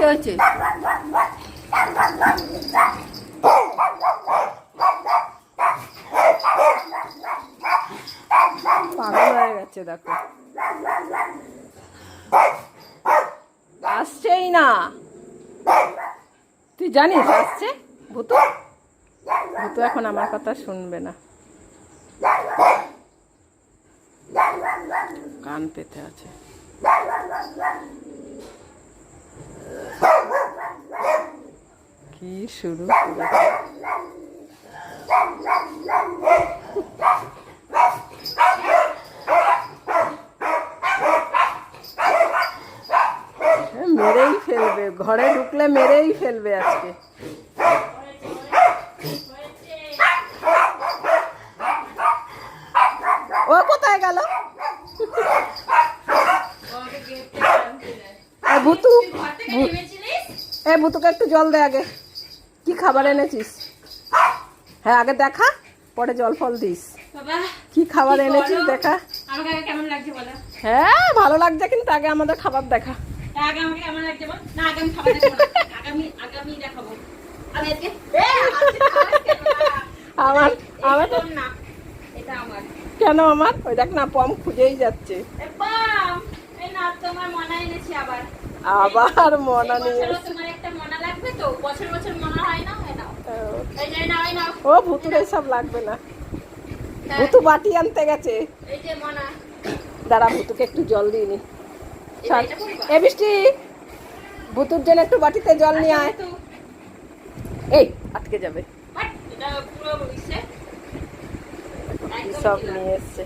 কি হয়েছে? পাগল হয়ে গেছে, দেখো। আসছেই না। তুই জানিস আসছে? ভূতু? ভূতু এখন আমার কথা শুনবে না। কান পেতে আছে। কি শুরু মেরেই ফেলবে, ঘরে ঢুকলে মেরেই ফেলবে আজকে। ও কোথায় গেল? ভুতু এ ভুতুকে একটু জল দে আগে। কি খাবার এনেছিস? হ্যাঁ আগে দেখা পরে জল ফল দিস। কি খাবার এনেছিস দেখা? হ্যাঁ ভালো লাগছে কিন্তু আগে আমাদের খাবার দেখা। আমার আমার কেন আমার? ওই দেখ না পম খুঁজেই যাচ্ছে। আবার। মনা নিয়ে একটা মনা লাগবে তো? বছর বছর মনা ও ভুতুর সব লাগবে না। ভুতু বাটি আনতে গেছে। দাঁড়া, ভুতুকে একটু জল দিয়ে নি। এ, বৃষ্টি! ভুতুর জন্য একটু বাটিতে জল নিয়ে আয়। এই, আটকে যাবে। সব নিয়ে এসছে।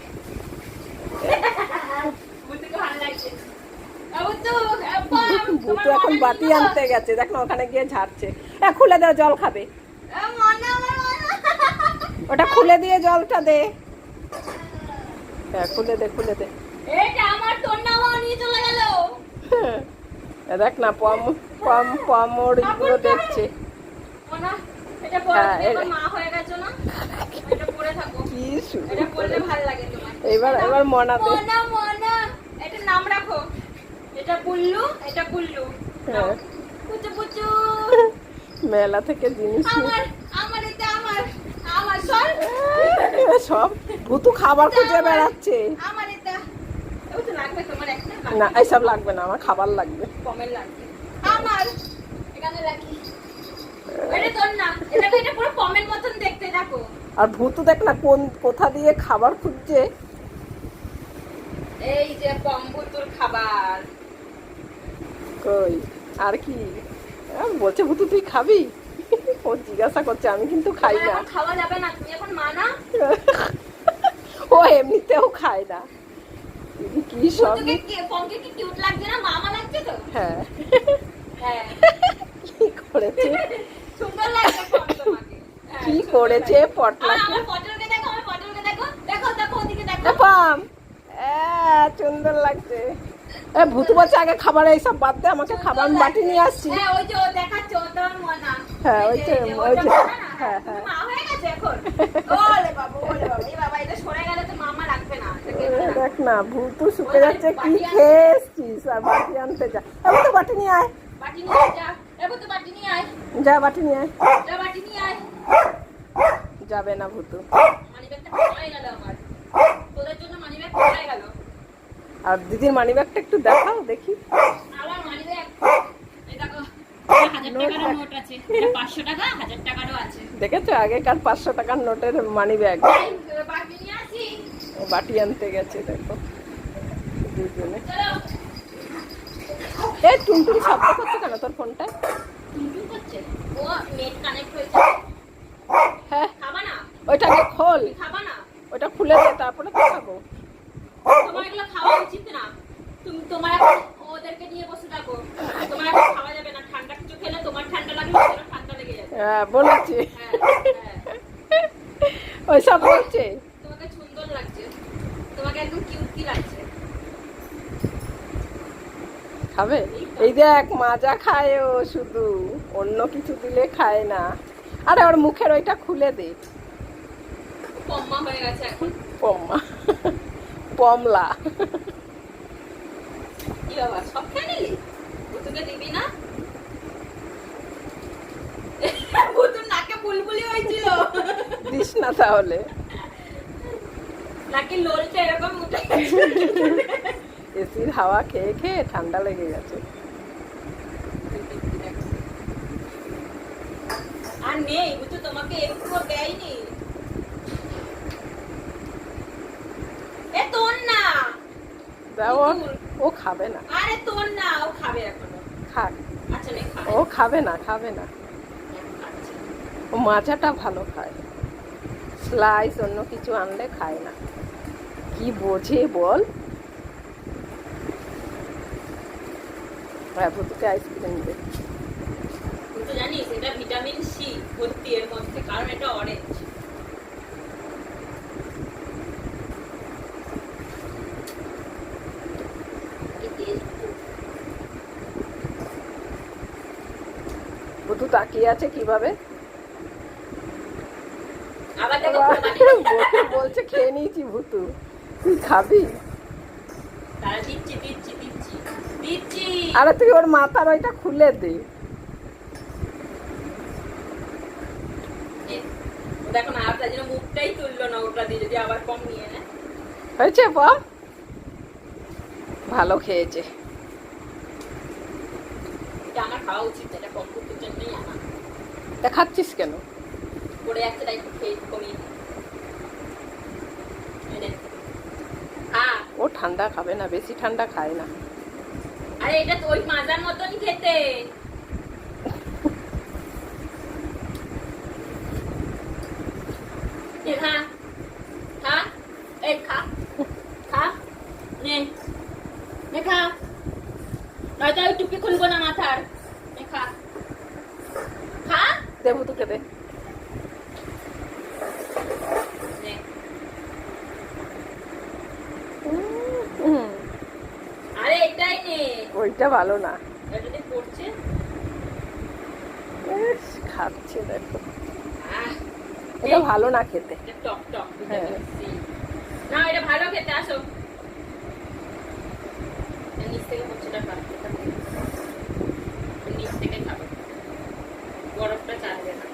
ভুতু এখন বাটি আনতে গেছে। দেখো, ওখানে গিয়ে ঝাড়ছে। খুলে দাও, জল খাবে। ওটা খুলে দিয়ে জলটা দে। হ্যাঁ খুলে দে খুলে দে। এইটা আমার তোর নামাও নিয়ে চলে গেল। দেখ না পম পম পম ওগুলো দেখছে। হ্যাঁ, হয়ে এবার এবার মনা দে। এটা নাম রাখো। এটা বুল্লু এটা নাও। হ্যাঁ। পুচু পুচু। মেলা থেকে জিনিস সব। ভুতু খাবার খুঁজে বেড়াচ্ছে। না এইসব লাগবে না আমার খাবার লাগবে। আর ভুতু দেখ না কোন কোথা দিয়ে খাবার খুঁজছে। এই যে পম্বুতুর খাবার। কই আর কি? বলছে ভুতু তুই খাবি? ও জিজ্ঞাসা করছে আমি কিন্তু খাই না। খাওয়া যাবে না তুমি এখন মানা ও এমনিতেও খায় না। কি সব কি পমকে কি কিউট লাগছে না? মামা লাগছে তো? হ্যাঁ। হ্যাঁ। কি করেছে? সুন্দর লাগছে হ্যাঁ, কি করেছে? লাগছে। পটলা দেখো দেখো দেখো দেখো দেখো পাম সুন্দর লাগছে এ ভূতু বলছে আগে খাবার এইসব বাদ দে আমাকে খাবার আমি। বাটি নিয়ে আসছি হ্যাঁ ওই যে ও দেখাচ্ছে ও তোর মনা হ্যাঁ, এই ওই যে, যে, এই যে, ওই ওটা যে, মনা না? হ্যাঁ, তুমি হ্যাঁ। মা হয়ে গেছে এখন ওলে বাবা ওলে বাবা এই বাবা এটা সরে গেলে তো মামা লাগবে না এটা এ, কেটে না। দেখ না ভূতু শুকে যাচ্ছে কি খেয়ে এসছিস আর বাটি আনতে যা। এবার তো বাটি নিয়ে আয়। বাটি নিয়ে আয়, যা। এবার তো বাটি নিয়ে আয়। যা বাটি নিয়ে আয়। যা বাটি নিয়ে আয়। যাবে না ভূতু। মানিব্যাগটা গেল আমার। তোদের জন্য মানিব্যাগ গেল। আর দিদির মানি ব্যাগটা একটু দেখাও দেখি। এই দেখেছ? আগেকার পাঁচশো টাকার নোটের মানি ব্যাগ বাটি আনতে গেছে দেখো। দুজনে। চলো। এ টুনটুন শব্দ করছে কেন তোর ফোনটা হ্যাঁ। ওইটাকে খোল। ওটা খুলে দে তারপরে তো খাব। তোমার এগুলো খাওয়া উচিত না। তুমি তোমার ওদেরকে নিয়ে বসে থাকো। তোমার খাওয়া যাবে না। ঠান্ডা কিছু খেলে তোমার ঠান্ডা লাগবে ঠান্ডা লেগে যাবে। হ্যাঁ বলেছে। হ্যাঁ হ্যাঁ বলছে তোমাকে সুন্দর লাগছে। তোমাকে একদম কিউট কি লাগছে। খাবে? এই দেখ মাজা খায় ও শুধু। অন্য কিছু দিলে খায় না। আরে ওর মুখের ওইটা খুলে দে। পম্মা হয়ে গেছে এখন। পম্মা। পমলা কি বাবা সব খেয়ে নিলি তোকে দিবি না? ভুতুর নাকে বুলবুলি হয়েছিল। দিস না তাহলে। নাকি লোলটা এরকম উঠে এসির হাওয়া খেয়ে খেয়ে ঠান্ডা লেগে গেছে। আর নেই বুঝছ তোমাকে একটুও দেয়নি এ তোর না দাও ও খাবে না। আরে তোর না ও খাবে এখনও। খাক। আচ্ছা ও খাবে না খাবে না। ও মাজাটা ভালো খায়। স্লাইস অন্য কিছু আনলে খায় না। কি বোঝে বল? হ্যাঁ ভুতুকে আইসক্রিম দে। জানিস এটা ভিটামিন সি ভর্তি এর মধ্যে কারণ এটা অরেঞ্জ তাকিয়ে আছে কীভাবে? বলছে খেয়ে নিয়েছি ভুতু। তুই খাবি? আরে তুই ওর মাথার ওইটা খুলে দে। দেখো না জন্য মুখটাই তুললো না ওটা দিয়ে যদি আবার কম নিয়ে নেয়। হয়েছে পম ভালো খেয়েছে। আমার খাওয়া উচিত এটা কম করতে জন্যই আনা। তা খাচ্ছিস কেন? পড়ে যাচ্ছে তাই। এই। হ্যাঁ ও ঠান্ডা খাবে না বেশি ঠান্ডা খায় না। আরে এটা তো ওই মাজার মতনই খেতে। এ খা। খা। এ খা খা নে নে খা নয়তো ওই টুপি খুলবো না মাথার নে খা খা দে ভুতুকে দে নে হুম, আরে এটাই নে। ওইটা ভালো না। খাচ্ছে দেখো। এটা ভালো না খেতে। টক টক হ্যাঁ। না এটা ভালো খেতে আসো। নিচ থেকে হচ্ছেটা খাবে এটা দিয়ে। এর নিচ থেকে খাবে বরফটা চালবে না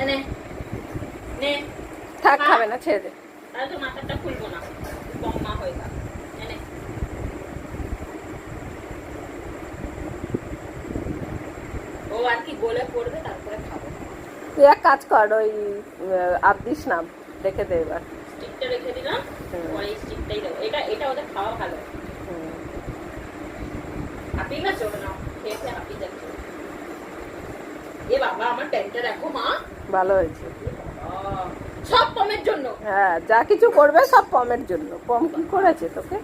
এ নে নে থাক খাবে না ছেড়ে দে। তাহলে মাথাটা খুলবো না। কম হয়ে যাবে। ও আর কি গলে পড়বে তারপরে খাব। তুই এক কাজ কর ওই না রেখে দে এবার। স্টিকটা রেখে দিলাম। হুম। স্টিকটাই দেবো। এটা এটা ওদের খাওয়া ভালো। না যাচ্ছে। এ বাবা আমার প্যান্টটা দেখো মা। ভালো হয়েছে। সব পমের জন্য। হ্যাঁ যা কিছু করবে সব পমের জন্য। পম কি করেছে তোকে?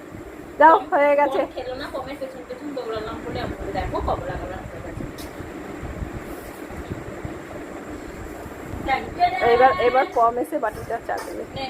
যাও হয়ে গেছে। খেলো না পমের পেছন পেছন দৌড়ালাম বলে আমার দেখো কবলা কবলা এবার এবার পম এসে বাটিটা চা নে।